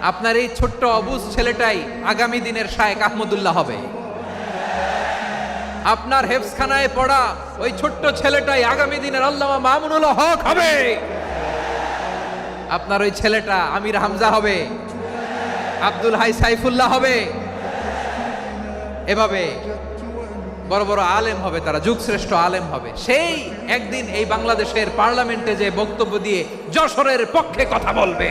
আপনার এই ছোট্ট অবুজ ছেলেটাই আগামী দিনের শায়েক আহমদুল্লাহ হবে। আপনার হেফসখানায় পড়া ওই ছোট্ট ছেলেটাই আগামী দিনের আল্লামা মামুনুল হক হবে। আপনার ওই ছেলেটা আমির হামজা হবে, আব্দুল হাই সাইফুল্লাহ হবে। এভাবে বড় বড় আলেম হবে, তারা যুগশ্রেষ্ঠ আলেম হবে। সেই একদিন এই বাংলাদেশের পার্লামেন্টে যে বক্তব্য দিয়ে যশোরের পক্ষে কথা বলবে।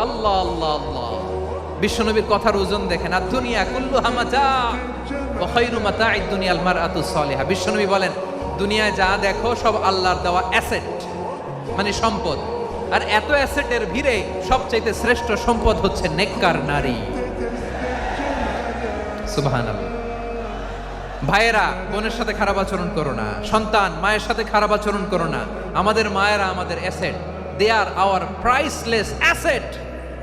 আল্লাহ আল্লাহ আল্লাহ। বিশ্বনবীর কথার ওজন দেখেন। আর দুনিয়া কুল্লু হামাচা মাতা মার আতু সলিহা। বিশ্বনবী বলেন, দুনিয়ায় যা দেখো সব আল্লাহর দেওয়া অ্যাসেট মানে সম্পদ। আর এত অ্যাসেটের ভিড়ে সবচাইতে শ্রেষ্ঠ সম্পদ হচ্ছে নেককার নারী। সুবহানাল্লাহ। ভাইয়েরা, বোনের সাথে খারাপ আচরণ করো না। সন্তান, মায়ের সাথে খারাপ আচরণ করো না। আমাদের মায়েরা আমাদের asset. They are our priceless asset